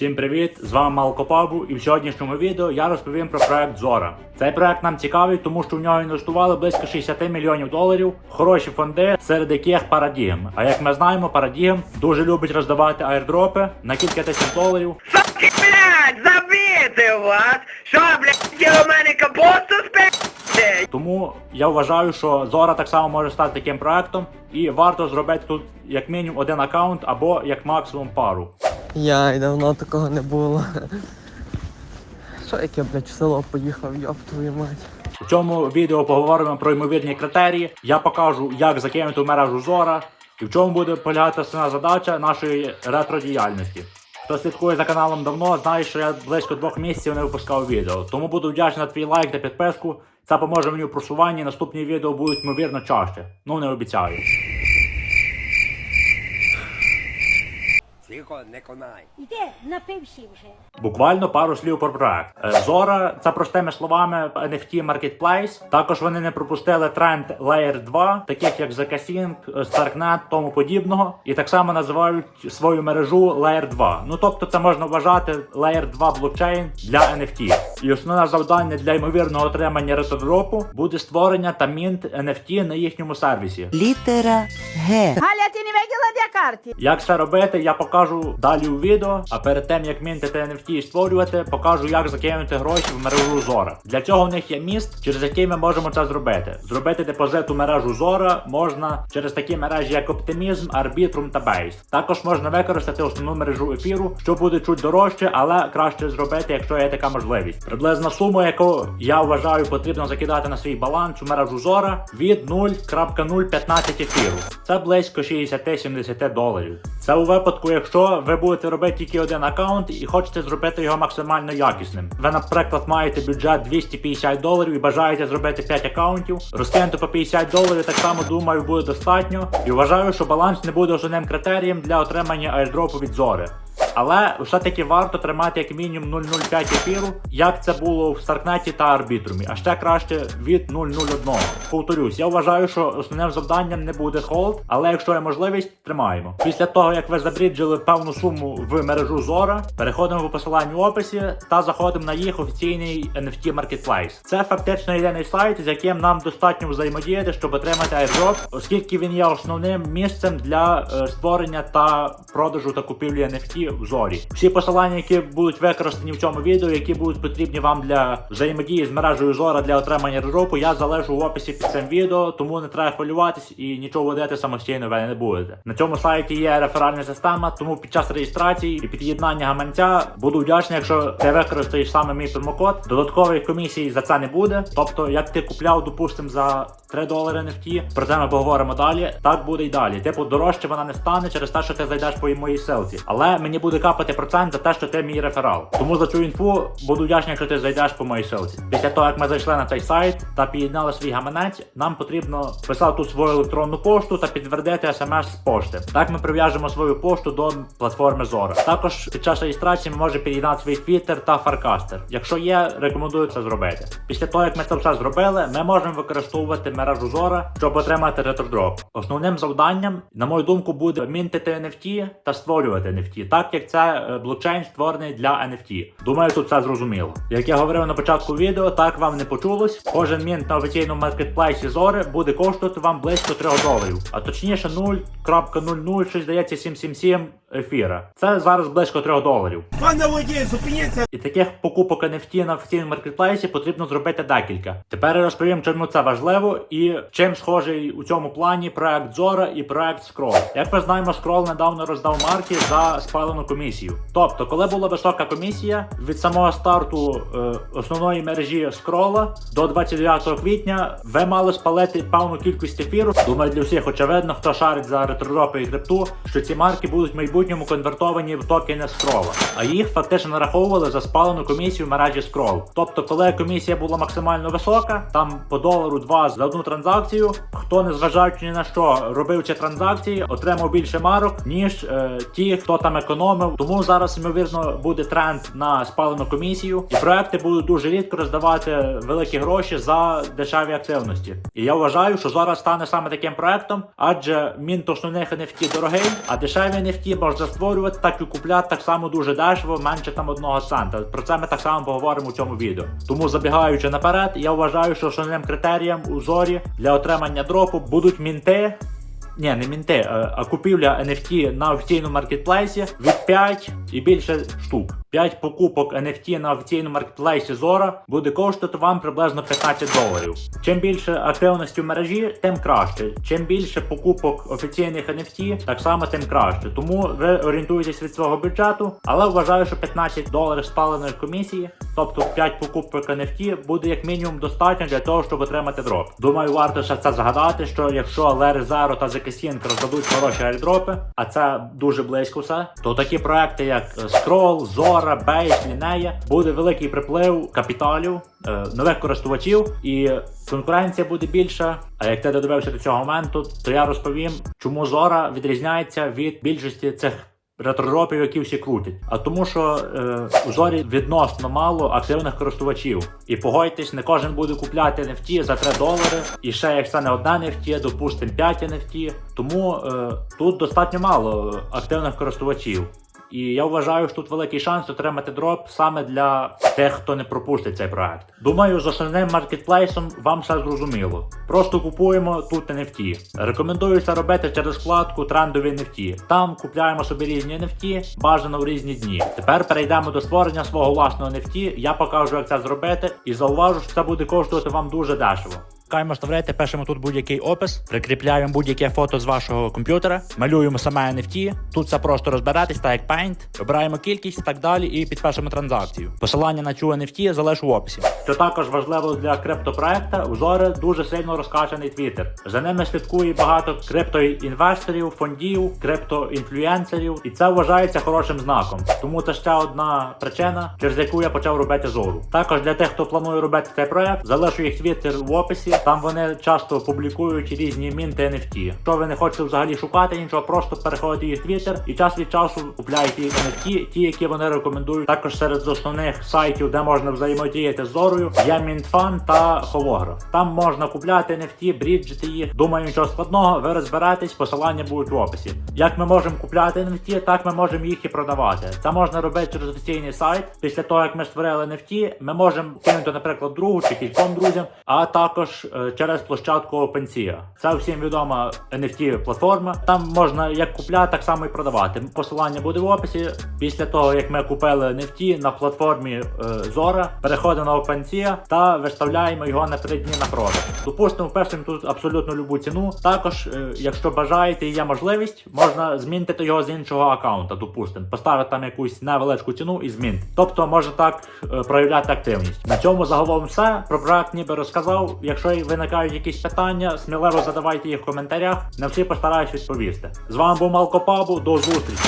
Всім привіт! З вами Малко Пабу, і в сьогоднішньому відео я розповім про проект Зора. Цей проект нам цікавий, тому що в нього інвестували близько 60 мільйонів доларів, хороші фонди, серед яких Парадігм. А як ми знаємо, Парадігм дуже любить роздавати аірдропи на кілька тисяч доларів. Суки, блядь, забити вас! Що, блядь, у мене капусту спити? Тому я вважаю, що Зора так само може стати таким проектом, і варто зробити тут як мінімум один аккаунт або як максимум пару. Яй, давно такого не було. Що як я, блядь, в село поїхав, йоп твою мать. У цьому відео поговоримо про ймовірні критерії. Я покажу, як закинути в мережу Зора і в чому буде полягати основна задача нашої ретро-діяльності. Хто слідкує за каналом давно, знає, що я близько двох місяців не випускав відео. Тому буду вдячний за твій лайк та підписку. Це поможе мені у просуванні. Наступні відео будуть ймовірно чаще. Ну не обіцяю. Тихо, не конай. Іди, напивши вже. Буквально пару слів про проект. Е, Зора це простими словами NFT Marketplace. Також вони не пропустили тренд Layer 2, таких як Zakasync, Starknet, тому подібного, і так само називають свою мережу Layer 2. Ну тобто, це можна вважати Layer 2 блокчейн для NFT. І основне завдання для ймовірного отримання ретrodропу буде створення та мінт NFT на їхньому сервісі. Літера Г. Галя, ти не виділа де карти? Як це робити, я покажу далі у відео. А перед тим як мінтити NFT і створювати, покажу, як закинути гроші в мережу Зора. Для цього в них є міст, через який ми можемо це зробити. Зробити депозит у мережу Зора можна через такі мережі, як Optimism, Arbitrum та Base. Також можна використати основну мережу ефіру, що буде чуть дорожче, але краще зробити, якщо є така можливість. Приблизна сума, яку я вважаю потрібно закидати на свій баланс у мережу Зора від 0.015 ефіру. Це близько 60-70 доларів. Це у випадку, якщо ви будете робити тільки один аккаунт і хочете зробити його максимально якісним. Ви, наприклад, маєте бюджет 250 доларів і бажаєте зробити 5 аккаунтів, розкинути по 50 доларів, так само думаю, буде достатньо. І вважаю, що баланс не буде основним критерієм для отримання айрдропу від зори. Але все-таки варто тримати як мінімум 0,05 ефіру, як це було в Старкнеті та Арбітрумі, а ще краще від 0,01. Повторюсь, я вважаю, що основним завданням не буде холд, але якщо є можливість, тримаємо. Після того, як ви забріджили певну суму в мережу Зора, переходимо в посилання в описі та заходимо на їх офіційний NFT Marketplace. Це фактично єдиний сайт, з яким нам достатньо взаємодіяти, щоб отримати airdrop, оскільки він є основним місцем для е, створення та продажу та купівлі NFT в зорі. Всі посилання, які будуть використані в цьому відео, які будуть потрібні вам для взаємодії з мережею Зора для отримання airdropу, я залишу в описі під цим відео, тому не треба хвилюватись і нічого водити самостійно ви не будете. На цьому сайті є реферальна система, тому під час реєстрації і під'єднання гаманця буду вдячний, якщо ти використаєш саме мій промокод. Додаткової комісії за це не буде. Тобто, як ти купляв, допустим, за 3 долари NFT, про це ми поговоримо далі. Так буде й далі. Типу, дорожче вона не стане через те, що ти зайдеш по моїй силці. Але мені буде капати процент за те, що ти мій реферал. Тому за цю інфу буду вдячний, якщо ти зайдеш по моїй силці. Після того, як ми зайшли на цей сайт та під'єднали свій гаманець, нам потрібно писати свою електронну пошту та підтвердити смс з пошти. Так ми прив'яжемо свою пошту до платформи Zora. Також під час реєстрації ми можемо під'єднати свій Twitter та Farcaster. Якщо є, рекомендую це зробити. Після того, як ми це все зробили, ми можемо використовувати мережу Zora, щоб отримати ретродроп. Основним завданням, на мою думку, буде мінтити NFT та створювати NFT, так як це е, блокчейн створений для NFT. Думаю, тут все зрозуміло. Як я говорив на початку відео, так вам не почулось. Кожен мінт на офіційному маркетплейсі Зори буде коштувати вам близько 3 доларів, а точніше 0.00, щось здається 777 ефіра. Це зараз близько 3 доларів. Пане водій, зупиніться! І таких покупок NFT на офіційному маркетплейсі потрібно зробити декілька. Тепер я розповім, чому це важливо і чим схожий у цьому плані проект Zora і проект Scroll. Як ми знаємо, Scroll недавно роздав марки за спалену комісію. Тобто, коли була висока комісія від самого старту е, основної мережі Scroll до 29 квітня, ви мали спалити певну кількість ефіру. Думаю, для всіх очевидно, хто шарить за ретродропи і крипту, що ці марки будуть в майбутньому конвертовані в токени Scroll. А їх фактично нараховували за спалену комісію в мережі Scroll. Тобто, коли комісія була максимально висока, там по долару два за одну одну транзакцію. Хто не зважаючи ні на що робив ці транзакції, отримав більше марок, ніж е, ті, хто там економив. Тому зараз ймовірно буде тренд на спалену комісію, і проекти будуть дуже рідко роздавати великі гроші за дешеві активності. І я вважаю, що зараз стане саме таким проектом, адже мінт основних NFT дорогий, а дешеві NFT можна створювати, так і купляти так само дуже дешево, менше там одного цента. Про це ми так само поговоримо у цьому відео. Тому забігаючи наперед, я вважаю, що основним критерієм у зорі для отримання дропу будуть мінти. Ні, не мінти, е, а купівля NFT на офіційному маркетплейсі від 5 і більше штук. 5 покупок NFT на офіційному маркетплейсі Zora буде коштувати вам приблизно 15 доларів. Чим більше активності в мережі, тим краще. Чим більше покупок офіційних NFT, так само тим краще. Тому ви орієнтуєтесь від свого бюджету, але вважаю, що 15 доларів спаленої комісії, тобто 5 покупок NFT, буде як мінімум достатньо для того, щоб отримати дроп. Думаю, варто ще це згадати, що якщо Larry Zero та Zekasink роздадуть хороші айдропи, а це дуже близько все, то такі проекти, як Скрол, Зора, Бейс, Лінея, буде великий приплив капіталів, е, нових користувачів, і конкуренція буде більша. А як ти додивився до цього моменту, то я розповім, чому Зора відрізняється від більшості цих. Ретродропів, які всі крутять, а тому, що е, у зорі відносно мало активних користувачів. І погодьтесь, не кожен буде купляти NFT за 3 долари. І ще як це не одна NFT, допустимо 5 NFT. Тому е, тут достатньо мало активних користувачів. І я вважаю, що тут великий шанс отримати дроп саме для тих, хто не пропустить цей проект. Думаю, з основним маркетплейсом вам все зрозуміло. Просто купуємо тут NFT. Рекомендую це робити через вкладку трендові NFT. Там купляємо собі різні NFT, бажано в різні дні. Тепер перейдемо до створення свого власного NFT. Я покажу, як це зробити, і зауважу, що це буде коштувати вам дуже дешево. Каємо вставляєте, пишемо тут будь-який опис, прикріпляємо будь-яке фото з вашого комп'ютера, малюємо саме NFT. Тут це просто розбиратись, так як Paint, обираємо кількість так далі, і підпишемо транзакцію. Посилання на цю NFT залишу в описі. Що також важливо для криптопроекта, у Зори дуже сильно розкачаний твіттер. За ними слідкує багато криптоінвесторів, фондів, криптоінфлюенсерів, і це вважається хорошим знаком. Тому це ще одна причина, через яку я почав робити зору. Також для тих, хто планує робити цей проект, залишу їх твіттер в описі. Там вони часто публікують різні мінти NFT. Якщо ви не хочете взагалі шукати нічого, просто переходите їх твіттер і час від часу купляєте їх NFT, ті, які вони рекомендують. Також серед основних сайтів, де можна взаємодіяти з зорою, є Мінтфан та Холограф. Там можна купляти NFT, бріджити їх. Думаю, нічого складного, ви розберетесь, посилання будуть в описі. Як ми можемо купляти NFT, так ми можемо їх і продавати. Це можна робити через офіційний сайт. Після того, як ми створили NFT, ми можемо кинути, наприклад, другу чи кільком друзям, а також через площадку OpenSea. Це всім відома NFT платформа. Там можна як купляти, так само і продавати. Посилання буде в описі. Після того, як ми купили NFT на платформі е, Zora, переходимо на OpenSea та виставляємо його на 3 дні на продаж. Допустимо, впишемо тут абсолютно любу ціну. Також, е, якщо бажаєте і є можливість, можна змінити його з іншого аккаунта. Допустимо, поставити там якусь невеличку ціну і змінити. Тобто можна так е, проявляти активність. На цьому загалом все. Про проект ніби розказав. Якщо виникають якісь питання, сміливо задавайте їх в коментарях. На всі постараюсь відповісти. З вами був Малко Пабу. До зустрічі!